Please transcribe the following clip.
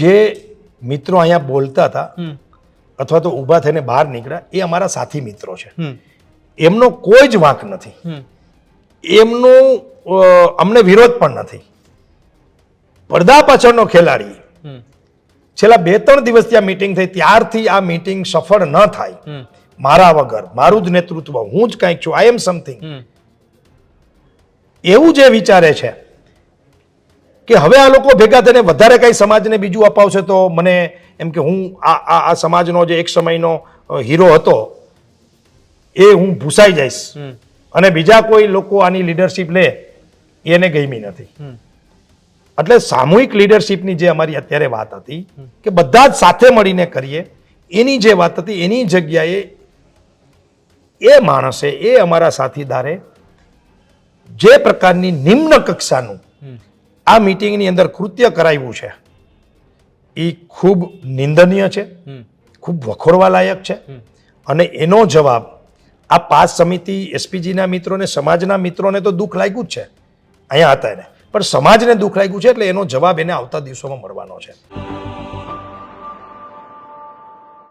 જે મિત્રો અહીંયા બોલતા હતા અથવા તો ઊભા થઈને બહાર નીકળ્યા એ અમારા સાથી મિત્રો છે. એમનો કોઈ જ વાંક નથી. એમનું અમને વિરોધ પણ નથી. પડદા પાછળનો ખેલાડી છેલ્લા બે ત્રણ દિવસથી આ મિટિંગ થઈ ત્યારથી આ મિટિંગ સફળ ન થાય. મારા વગર મારું જ નેતૃત્વ હું જ કંઈક છું આઈ એમ સમથિંગ એવું જે વિચારે છે કે હવે આ લોકો ભેગા થઈને વધારે કંઈ સમાજને બીજું અપાવશે તો મને એમ કે હું આ આ સમાજનો જે એક સમયનો હીરો હતો એ હું ભૂસાઈ જઈશ. અને બીજા કોઈ લોકો આની લીડરશિપ લે એને ગમી નથી. એટલે સામૂહિક લીડરશિપની જે અમારી અત્યારે વાત હતી કે બધા જ સાથે મળીને કરીએ એની જે વાત હતી એની જગ્યાએ એ માણસે એ અમારા સાથીદારે જે પ્રકારની નિમ્ન કક્ષાનું આ મિટિંગની અંદર કૃત્ય કરાવ્યું છે. એ ખૂબ નિંદનીય છે. ખૂબ વખોરવા લાયક છે અને એનો જવાબ આ પાસ સમિતિ એસપીજીના મિત્રોને સમાજના મિત્રોને તો દુઃખ લાગ્યું જ છે. અહીંયા હતા એને. પણ સમાજને દુઃખ લાગ્યું છે એટલે એનો જવાબ એને આવતા દિવસોમાં મળવાનો છે.